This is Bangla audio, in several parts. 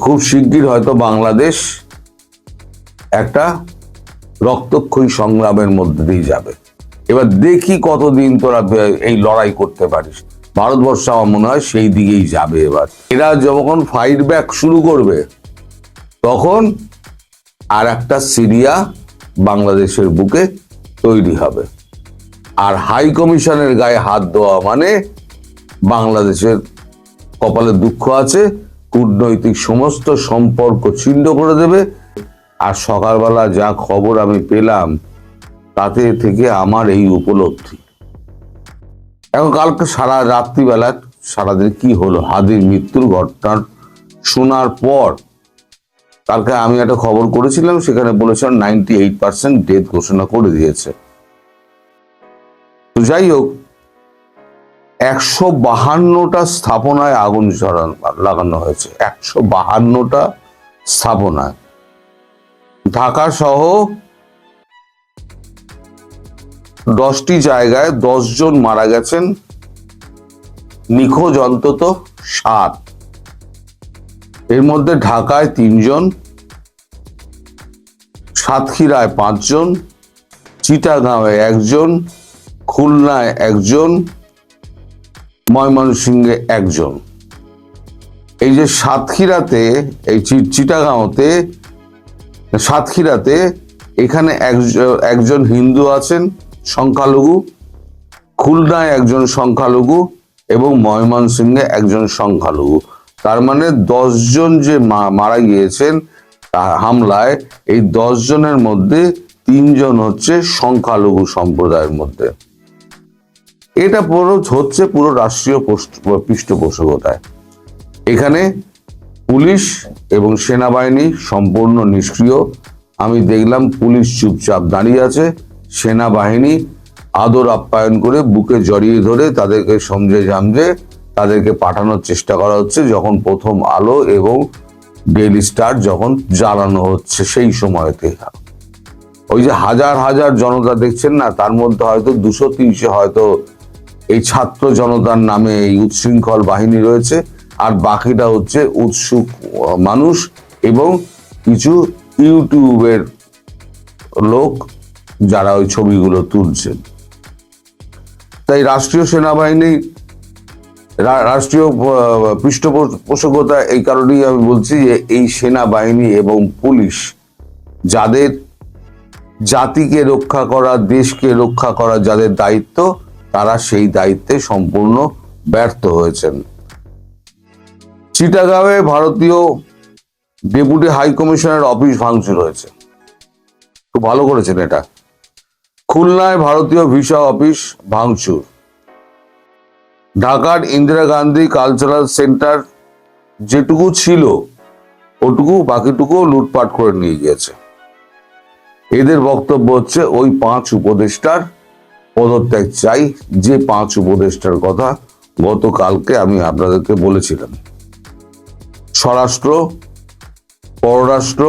খুব শিগগির হয়তো বাংলাদেশ একটা রক্তক্ষয়ী সংগ্রামের মধ্যে দিয়ে যাবে। এবার দেখি কতদিন তোরা এই লড়াই করতে পারিস। ভারতবর্ষ আমার মনে হয় সেই দিকেই যাবে এবার। এরা যখন ফাইট ব্যাক শুরু করবে, তখন আর একটা সিরিয়া বাংলাদেশের বুকে তৈরি হবে। আর হাই কমিশনের গায়ে হাত দেওয়া মানে বাংলাদেশের কপালে দুঃখ আছে কূটনৈতিক সমস্ত সম্পর্ক ছিন্ন করে দেবে। আর সকালবেলা যা খবর আমি পেলাম, তাতে থেকে আমার এই উপলব্ধি। এখন কালকে সারা রাত্রিবেলা, সারাদিন কি হলো? হাদির মৃত্যুর ঘটনা শোনার পর কালকে আমি একটা খবর করেছিলাম, সেখানে বলেছিলাম নাইনটি এইট পার্সেন্ট ডেথ ঘোষণা করে দিয়েছে। তো যাই হোক একশো বাহান্নটা স্থাপনায় আগুন লাগানো হয়েছে। একশো বাহান্নটা স্থাপনায়। ঢাকা সহ দশটি জায়গায় দশ জন মারা গেছেন। নিখোঁজ অন্তত সাত। এর মধ্যে ঢাকায় তিনজন, সাতক্ষীরায় পাঁচজন, চিটাগাঁওয়ে একজন, খুলনায় একজন ময়মনসিংহে একজন। এই যে সাতক্ষীরাতে, এই চিটাগাঁওতে, সাতক্ষীরাতে এখানে একজন হিন্দু আছেন, সংখ্যালঘু। খুলনায় একজন সংখ্যালঘু এবং ময়মনসিংহে একজন সংখ্যালঘু। তার মানে জন যে মারা গিয়েছেন হামলায়, এই দশ জনের মধ্যে তিনজন হচ্ছে সংখ্যালঘু সম্প্রদায়ের মধ্যে। এটা পুরো হচ্ছে পুরো রাষ্ট্রীয় পৃষ্ঠপোষকতায়। এখানে পুলিশ এবং সেনাবাহিনী সম্পূর্ণ নিষ্ক্রিয়। আমি দেখলাম পুলিশ চুপচাপ দাঁড়িয়ে আছে। সেনাবাহিনী আদর আপ্যায়ন করে বুকে জড়িয়ে ধরে তাদেরকে সমঝে জামজে তাদেরকে পাঠানোর চেষ্টা করা হচ্ছে। যখন প্রথম আলো এবং ডেইলি স্টার যখন জ্বালানো হচ্ছে সেই সময়তে। ওই যে হাজার হাজার জনতা দেখছেন না, তার মধ্যে হয়তো দুশো তিনশো হয়তো এই ছাত্র জনতার নামে এই উচ্ছৃঙ্খল বাহিনী রয়েছে, আর বাকিটা হচ্ছে উৎসুক মানুষ এবং কিছু ইউটিউবের লোক যারা ওই ছবিগুলো তুলছেন। তাই রাষ্ট্রীয় সেনাবাহিনী রাষ্ট্রীয় পৃষ্ঠপোষকতা এই কারণেই আমি বলছি যে এই সেনাবাহিনী এবং পুলিশ যাদের জাতিকে রক্ষা করা, দেশকে রক্ষা করা, যাদের দায়িত্ব তারা সেই দায়িত্বে সম্পূর্ণ ব্যর্থ হয়েছেন। চিটাগাঁওয়ে ভারতীয় ডেপুটি হাই কমিশনের অফিস ভাঙচুর হয়েছে। খুব ভালো করেছেন এটা। খুলনায় ভারতীয় ভিসা অফিস ভাঙচুর। ঢাকার ইন্দিরা গান্ধী কালচারাল সেন্টার যেটুকু ছিল, ওটুকু বাকিটুকু লুটপাট করে নিয়ে গিয়েছে। এদের বক্তব্য হচ্ছে, ওই পাঁচ উপদেষ্টার পদত্যাগ চাই যে পাঁচ উপদেষ্টার কথা গতকালকে আমি আপনাদেরকে বলেছিলাম। স্বরাষ্ট্র, পররাষ্ট্র,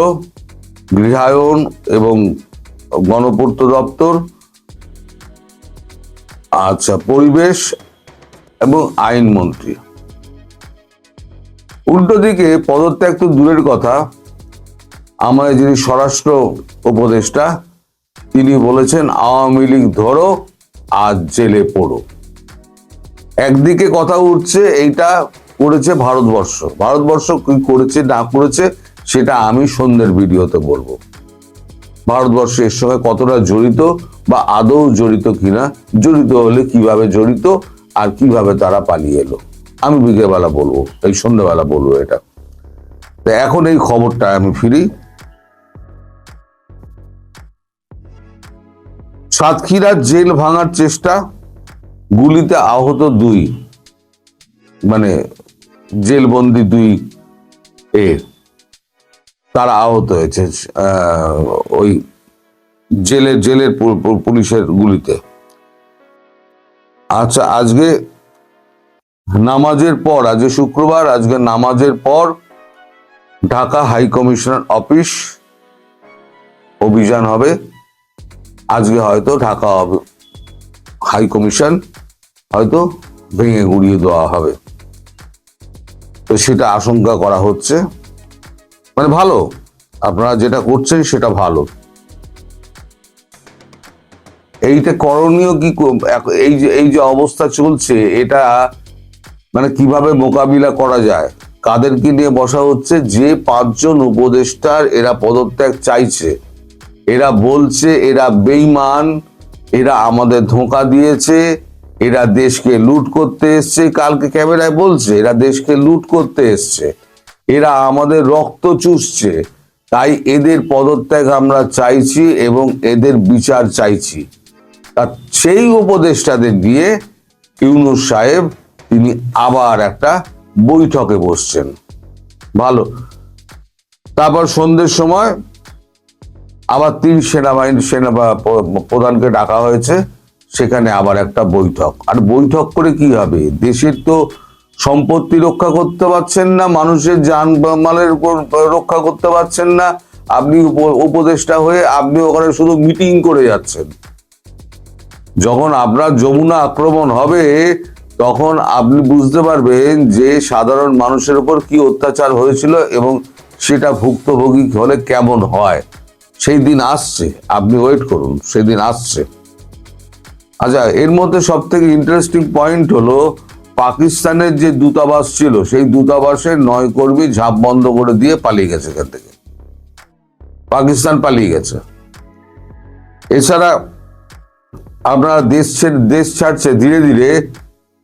গৃহায়ন এবং গণপূর্ত দপ্তর আচ্ছা পরিবেশ এবং আইনমন্ত্রী উল্টো দিকে পদত্যাগ তো দূরের কথা। আমাদের যিনি স্বরাষ্ট্র উপদেষ্টা, তিনি বলেছেন, আওয়ামী লীগ ধরো আজ জেলে পড়ো। একদিকে কথা উঠছে, এইটা করেছে ভারতবর্ষ। ভারতবর্ষ কি করেছে, না করেছে, সেটা আমি সন্ধ্যের ভিডিওতে বলব। ভারতবর্ষ এর সঙ্গে কতটা জড়িত বা আদৌ জড়িত কিনা, জড়িত হলে কীভাবে জড়িত আর কীভাবে তারা পালিয়ে এলো, আমি বিকেলবেলা বলব, এই সন্ধ্যেবেলা বলব এটা। তো এখন এই খবরটা আমি ফিরি। সাতক্ষীরার জেল ভাঙার চেষ্টা, গুলিতে আহত দুই মানে জেলবন্দি দুই এ, তারা আহত হয়েছে ওই জেলের জেলের পুলিশের গুলিতে। আচ্ছা আজকে নামাজের পর, আজকে শুক্রবার, আজকে নামাজের পর ঢাকা হাই কমিশনার অফিস অভিযান হবে। আজকে হয়তো ঢাকা হাই কমিশন হয়তো ভেঙে গুড়িয়ে দেওয়া হবে। তো সেটা আশঙ্কা করা হচ্ছে। মানে ভালো, আপনারা যেটা করছেন সেটা ভালো। এইটা করণীয় কি এই যে এই যে অবস্থা চলছে, এটা মানে কীভাবে মোকাবিলা করা যায়, কাদেরকে নিয়ে বসা হচ্ছে, যে পাঁচজন উপদেষ্টার এরা পদত্যাগ চাইছে এরা বলছে, এরা বেইমান এরা আমাদের ধোঁকা দিয়েছে, এরা দেশকে লুট করতে এসছে। কালকে ক্যামেরায় বলছে, এরা দেশকে লুট করতে এসছে। এরা আমাদের রক্ত চুষছে। তাই এদের পদত্যাগ আমরা চাইছি এবং এদের বিচার চাইছি। তা সেই উপদেষ্টাদের দিয়ে ইউনুস সাহেব, তিনি আবার একটা বৈঠকে বসছেন। ভালো। তারপর সন্ধ্যের সময় আবার তিন সেনাবাহিনী সেনা প্রধানকে ডাকা হয়েছে। সেখানে আবার একটা বৈঠক। আর বৈঠক করে কি হবে? দেশের তো সম্পত্তি রক্ষা করতে পারছেন না, মানুষের যান মালের উপর রক্ষা করতে পারছেন না। আপনি উপ- উপদেষ্টা হয়ে আপনি ওখানে শুধু মিটিং করে যাচ্ছেন। যখন আপনার যমুনা আক্রমণ হবে, তখন আপনি বুঝতে পারবেন যে সাধারণ মানুষের উপর কি অত্যাচার হয়েছিল এবং সেটা ভুক্তভোগী হলে কেমন হয়। সেই দিন আসছে, আপনি ওয়েট করুন, সেই দিন আসছে। আচ্ছা এর মধ্যে সব থেকে ইন্টারেস্টিং পয়েন্ট হলো পাকিস্তানের যে দূতাবাস ছিল, সেই দূতাবাসের নয় কর্মী ঝাঁপ বন্ধ করে দিয়ে পালিয়ে গেছে এখান থেকে। পাকিস্তান পালিয়ে গেছে। এছাড়া আপনারা দেশ ছেড়ে, দেশ ছাড়ছে, ধীরে ধীরে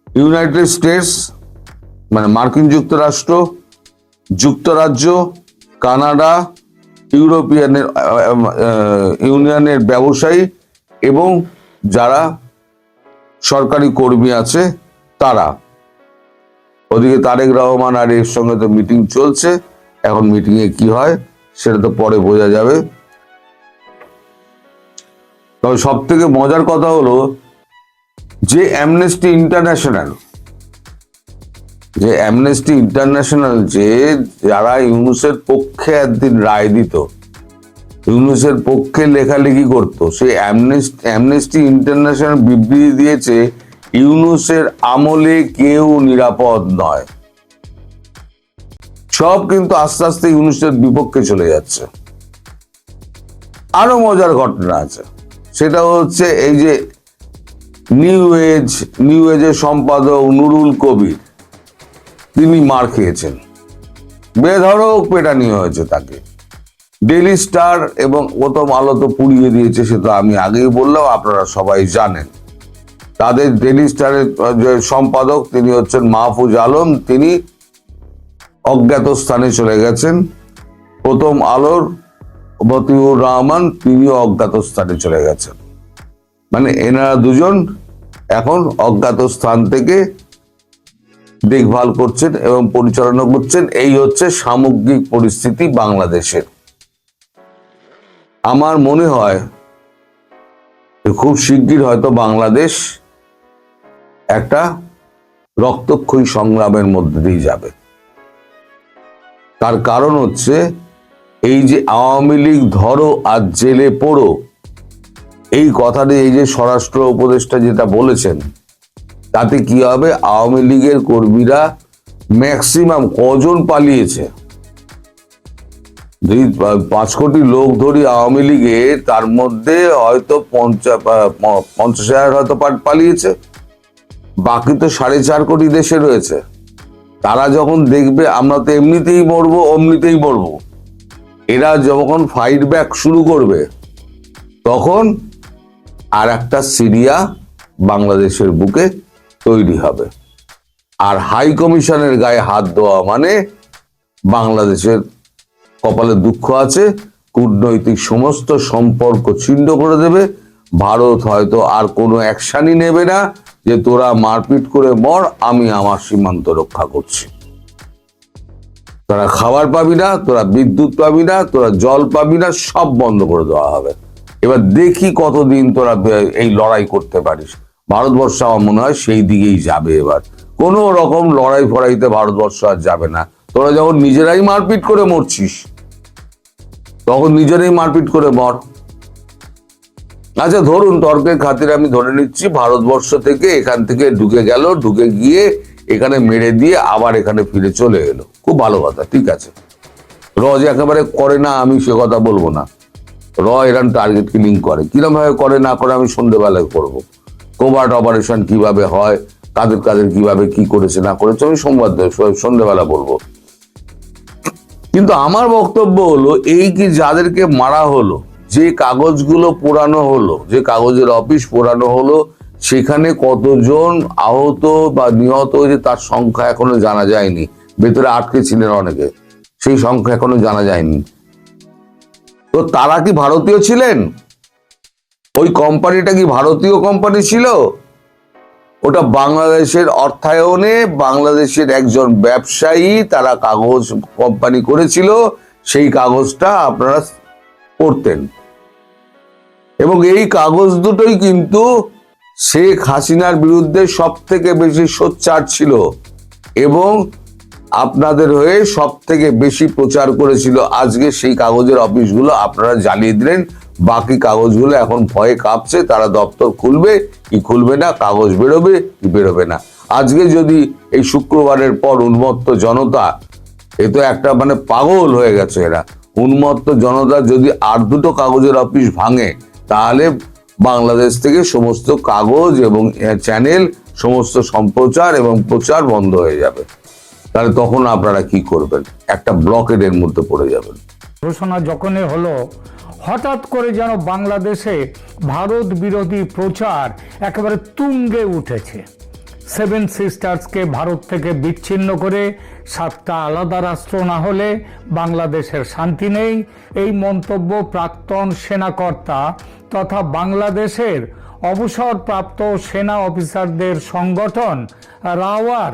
ইউনাইটেড স্টেটস মানে মার্কিন যুক্তরাষ্ট্র, যুক্তরাজ্য, কানাডা ইউরোপিয়ানের ইউনিয়নের ব্যবসায়ী এবং যারা সরকারি কর্মী আছে, তারা। ওদিকে তারেক রহমান আর এর সঙ্গে তো মিটিং চলছে, এখন মিটিং এ কি হয়, সেটা তো পরে বোঝা যাবে। তবে সব থেকে মজার কথা হলো যে অ্যামনেস্টি ইন্টারন্যাশনাল যে অ্যামনেস্টি ইন্টারন্যাশনাল যে যারা ইউনুসের পক্ষে একদিন রায় দিত, ইউনুসের পক্ষে লেখালেখি করতো অ্যামনেস্টি অ্যামনেস্টি ইন্টারন্যাশনাল বিবৃতি দিয়েছে, ইউনুসের আমলে কেউ নিরাপদ নয়। সব কিন্তু আস্তে আস্তে ইউনুসের বিপক্ষে চলে যাচ্ছে। আরও মজার ঘটনা আছে, সেটা হচ্ছে এই যে নিউ এজ নিউ এজের সম্পাদক নুরুল কবির তিনি মার খেয়েছেন। বেধড়ক পেটানি হয়েছে তাকে। ডেলি স্টার এবং প্রথম আলো তো পুড়িয়ে দিয়েছে, সে তো আমি আগেই বললাম, আপনারা সবাই জানেন। তাদের ডেলি স্টারের যে সম্পাদক, তিনি হচ্ছেন মাহফুজ আলম। তিনি অজ্ঞাত স্থানে চলে গেছেন। প্রথম আলোর, মতিউর রহমান, তিনিও অজ্ঞাত স্থানে চলে গেছেন। মানে এনারা দুজন এখন অজ্ঞাত স্থান থেকে দেখভাল করছেন এবং পরিচালনা করছেন, এই হচ্ছে সামগ্রিক পরিস্থিতি বাংলাদেশের। আমার মনে হয় খুব শিগগির হয়তো বাংলাদেশ একটা রক্তক্ষয়ী সংগ্রামের মধ্যে দিয়ে যাবে। তার কারণ হচ্ছে, এই যে আওয়ামী লীগ ধরো আর জেলে পড়ো, এই কথাটি এই যে স্বরাষ্ট্র উপদেষ্টা যেটা বলেছেন তাতে কি হবে? আওয়ামী লীগের কর্মীরা ম্যাক্সিমাম কজন পালিয়েছে? যদি পাঁচ কোটি লোক ধরি আওয়ামী লীগে, তার মধ্যে হয়তো পঞ্চাশ হাজার হয়তো পালিয়েছে। বাকি তো সাড়ে চার কোটি দেশে রয়েছে। তারা যখন দেখবে, আমরা তো এমনিতেই মরবো, অমনিতেই মরবো। এরা যখন ফাইট ব্যাক শুরু করবে, তখন আর একটা সিরিয়া বাংলাদেশের বুকে তৈরি হবে। আর হাই কমিশনের গায়ে হাত দেওয়া মানে বাংলাদেশের কপালে দুঃখ আছে, কূটনৈতিক সমস্ত সম্পর্ক ছিন্ন করে দেবে। ভারত হয়তো আর কোনো অ্যাকশনই নেবে না যে তোরা মারপিট করে মর, আমি আমার সীমান্ত রক্ষা করছি। তোরা খাবার পাবি না, তোরা বিদ্যুৎ পাবি না, তোরা জল পাবি না, সব বন্ধ করে দেওয়া হবে। এবার দেখি কতদিন তোরা এই লড়াই করতে পারিস। ভারতবর্ষ আমার মনে হয় সেই দিকেই যাবে এবার। কোনো রকম লড়াই ফড়াইতে ভারতবর্ষ আর যাবে না। তোরা যখন নিজেরাই মারপিট করে মরছিস, তখন নিজেরাই মারপিট করে মর। আচ্ছা ধরুন তর্কের খাতিরে আমি ধরে নিচ্ছি, ভারতবর্ষ থেকে এখান থেকে ঢুকে গেল, ঢুকে গিয়ে এখানে মেরে দিয়ে আবার এখানে ফিরে চলে এলো। খুব ভালো কথা, ঠিক আছে। র যে একেবারে করে না, আমি সে কথা বলব না। র এরকম টার্গেট কিলিং করে। কিরম ভাবে করে না করে আমি সন্ধ্যেবেলায় করব। কোভার্ট অপারেশন কীভাবে হয়, কাদের কাদের কীভাবে কি করেছে, না করেছে, আমি সোমবার সন্ধ্যেবেলা বলব। কিন্তু আমার বক্তব্য হলো, এই কি যাদেরকে মারা হলো, যে কাগজগুলো পোড়ানো হলো, যে কাগজের অফিস পোড়ানো হলো, সেখানে কতজন আহত বা নিহত হয়েছে তার সংখ্যা এখনও জানা যায়নি। ভেতরে আটকে ছিলেন অনেকে, সেই সংখ্যা এখনও জানা যায়নি। তো তারা কি ভারতীয় ছিলেন? ওই কোম্পানিটা কি ভারতীয় কোম্পানি ছিল? ওটা বাংলাদেশের অর্থায়নে বাংলাদেশের একজন ব্যবসায়ী তারা কাগজ কোম্পানি করেছিল, সেই কাগজটা আপনারা পড়তেন। এবং এই কাগজ দুটোই কিন্তু শেখ হাসিনার বিরুদ্ধে সব থেকে বেশি সোচ্চার ছিল এবং আপনাদের হয়ে সব থেকে বেশি প্রচার করেছিল। আজকে সেই কাগজের অফিসগুলো আপনারা জ্বালিয়ে দিলেন। বাকি কাগজগুলো এখন ভয়ে কাঁপছে, তারা দপ্তর খুলবে, কি খুলবে না, কাগজ বেরোবে, কি বেরোবে না। আজকে যদি এই শুক্রবারের পর উন্মত্ত জনতা, এ তো একটা মানে পাগল হয়ে গেছে এরা, উন্মত্ত জনতা যদি আর দুটো কাগজের অফিস ভাঙে, তাহলে বাংলাদেশ থেকে সমস্ত কাগজ এবং চ্যানেল, সমস্ত সম্প্রচার এবং প্রচার বন্ধ হয়ে যাবে। তাহলে তখন আপনারা কি করবেন? একটা ব্লকেডের মধ্যে পড়ে যাবেন। ঘোষণা যখনই হলো হঠাৎ করে যেন বাংলাদেশে ভারত বিরোধী প্রচার একেবারে তুঙ্গে উঠেছে। সেভেন সিস্টার্সকে ভারত থেকে বিচ্ছিন্ন করে সাতটা আলাদা রাষ্ট্র না হলে বাংলাদেশের শান্তি নেই। এই মন্তব্য প্রাক্তন সেনাকর্তা তথা বাংলাদেশের অবসরপ্রাপ্ত সেনা অফিসারদের সংগঠন রাওয়ার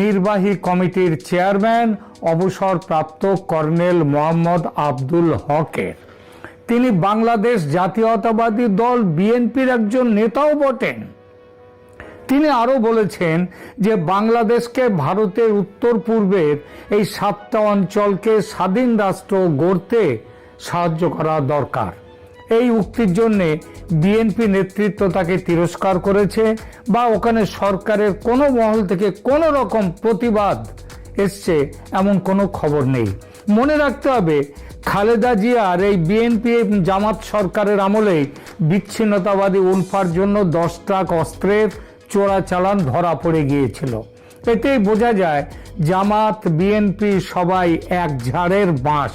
নির্বাহী কমিটির চেয়ারম্যান, অবসরপ্রাপ্ত কর্নেল মোহাম্মদ আব্দুল হকের। তিনি বাংলাদেশ জাতীয়তাবাদী দল বিএনপির একজন নেতাও বটেন। তিনি আরও বলেছেন যে বাংলাদেশকে ভারতের উত্তর পূর্বের এই সাতটা অঞ্চলকে স্বাধীন রাষ্ট্র গড়তে সাহায্য করা দরকার। এই উক্তির জন্য বিএনপি নেতৃত্ব তাকে তিরস্কার করেছে বা ওখানে সরকারের কোনো মহল থেকে কোনো রকম প্রতিবাদ এসছে এমন কোনো খবর নেই। মনে রাখতে হবে খালেদা জিয়ার এই বিএনপি জামাত সরকারের আমলেই বিচ্ছিন্নতাবাদী উলফার জন্য দশ ট্রাক অস্ত্রের চোরাচালান ধরা পড়ে গিয়েছিল। এতেই বোঝা যায় জামাত, বিএনপি সবাই এক ঝাড়ের বাঁশ,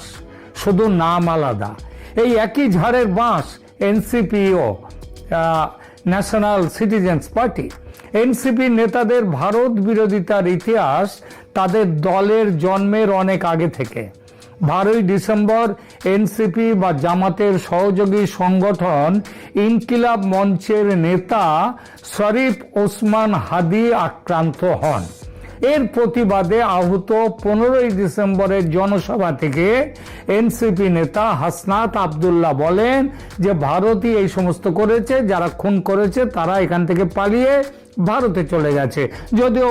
শুধু নাম আলাদা। এই একই ঝাড়ের বাঁশ এনসিপিও ন্যাশনাল সিটিজেন্স পার্টি। এনসিপি নেতাদের ভারত বিরোধিতার ইতিহাস তাদের দলের জন্মের অনেক আগে থেকে। বারোই ডিসেম্বর এনসিপি বা জামাতের সহযোগী সংগঠন ইনকিলাব মঞ্চের নেতা শরীফ ওসমান হাদি আক্রান্ত হন। এর প্রতিবাদে আহত পনেরোই ডিসেম্বরের জনসভা থেকে এনসিপি নেতা হাসনাত আবদুল্লাহ বলেন যে ভারতই এই সমস্ত করেছে, যারা খুন করেছে তারা এখান থেকে পালিয়ে ভারতে চলে গেছে। যদিও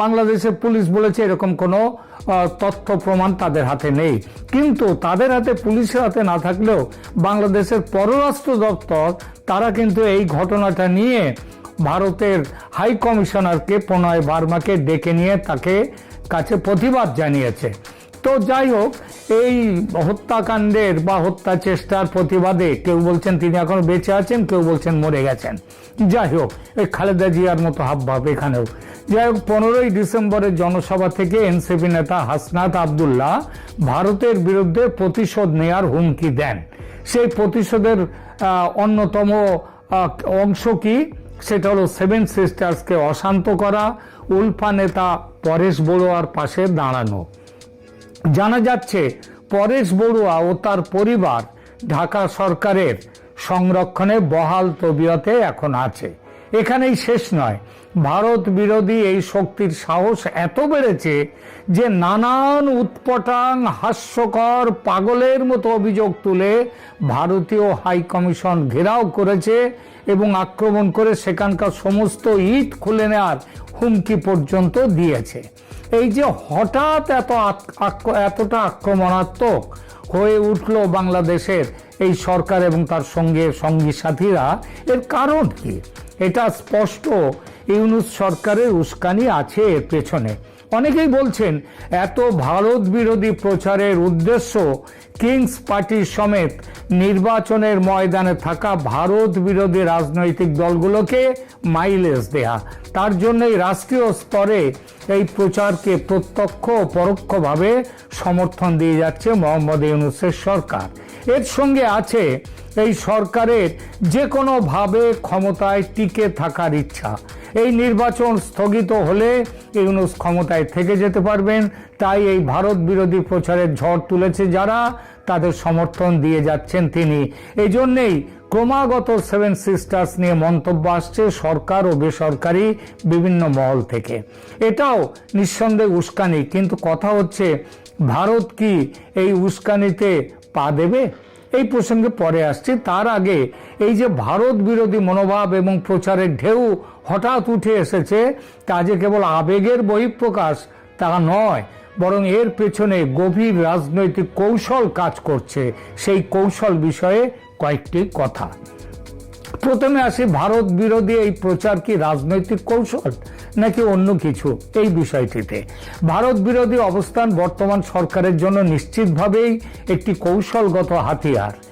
বাংলাদেশের পুলিশ বলেছে এরকম কোনো তথ্য প্রমাণ তাদের হাতে নেই। কিন্তু তাদের হাতে পুলিশের হাতে না থাকলেও বাংলাদেশের পররাষ্ট্র দপ্তর তারা কিন্তু এই ঘটনাটা নিয়ে ভারতের হাই কমিশনারকে প্রণয় বার্মাকে ডেকে নিয়ে তাকে কাছে প্রতিবাদ জানিয়েছে। তো যাই হোক, এই হত্যাকাণ্ডের বা হত্যা চেষ্টার প্রতিবাদে কেউ বলছেন তিনি এখন বেঁচে আছেন, কেউ বলছেন মরে গেছেন। যাই হোক, এই খালেদা জিয়ার মতো হাবভাব এখানেও। যাই হোক, পনেরোই ডিসেম্বরের জনসভা থেকে এনসিপি নেতা হাসনাত আবদুল্লাহ ভারতের বিরুদ্ধে প্রতিশোধ নেয়ার হুমকি দেন। সেই প্রতিশোধের অন্যতম অংশ কি? সেটা হলো সেভেন সিস্টার্সকে অশান্ত করা, উলফা নেতা পরেশ বড়ুয়ার পাশে দাঁড়ানো। জানা যাচ্ছে, পরেশ বড়ুয়া ও তার পরিবার ঢাকা সরকারের সংরক্ষণে বহাল তবিয়তে এখন আছে। এখানেই শেষ নয়, ভারত বিরোধী এই শক্তির সাহস এত বেড়েছে যে নানান উৎপটাং হাস্যকর পাগলের মতো অভিযোগ তুলে ভারতীয় হাইকমিশন ঘেরাও করেছে এবং আক্রমণ করে সেখানকার সমস্ত ইট খুলে নেওয়ার হুমকি পর্যন্ত দিয়েছে। এই যে হঠাৎ এত এতটা আক্রমণাত্মক হয়ে উঠল বাংলাদেশের এই সরকার এবং তার সঙ্গে সঙ্গী সাথীরা, এর কারণ কি? এটা স্পষ্ট। ইউনুস সরকারের উস্কানি আছে এর পেছনে। অনেকেই বলছেন, এত ভারত বিরোধী প্রচারের উদ্দেশ্য কিংস পার্টির সমেত নির্বাচনের ময়দানে থাকা ভারত বিরোধী রাজনৈতিক দলগুলোকে মাইলেজ দেয়া। তার জন্যই রাষ্ট্রীয় স্তরে এই প্রচারকে প্রত্যক্ষ ও পরোক্ষভাবে সমর্থন দিয়ে যাচ্ছে মোহাম্মদ ইউনুসের সরকার। এর সঙ্গে আছে এই সরকারের যে কোনোভাবে ক্ষমতায় টিকে থাকার ইচ্ছা। এই নির্বাচন স্থগিত হলে ইউনুস ক্ষমতায় থেকে যেতে পারবেন। তাই এই ভারত বিরোধী প্রচারের ঝড় তুলেছে যারা, তাদের সমর্থন দিয়ে যাচ্ছেন তিনি। এই জন্যেই ক্রমাগত সেভেন সিস্টার্স নিয়ে মন্তব্য আসছে সরকার ও বেসরকারি বিভিন্ন মহল থেকে। এটাও নিঃসন্দেহে উস্কানি, কিন্তু কথা হচ্ছে, ভারত কি এই উস্কানিতে পা দেবে। এই প্রসঙ্গে পরে আসছি। তার আগে এই যে ভারত বিরোধী মনোভাব এবং প্রচারের ঢেউ হঠাৎ উঠে এসেছে, তা যে কেবল আবেগের বহিঃপ্রকাশ তা নয়, বরং এর পেছনে গভীর রাজনৈতিক কৌশল কাজ করছে। সেই কৌশল বিষয়ে কয়েকটি কথা। প্রথমে আসি ভারত বিরোধী এই প্রচার কি রাজনৈতিক কৌশল নাকি অন্য কিছু? এই বিষয়টিতে। ভারত বিরোধী অবস্থান বর্তমান সরকারের জন্য নিশ্চিতভাবেই একটি কৌশলগত হাতিয়ার।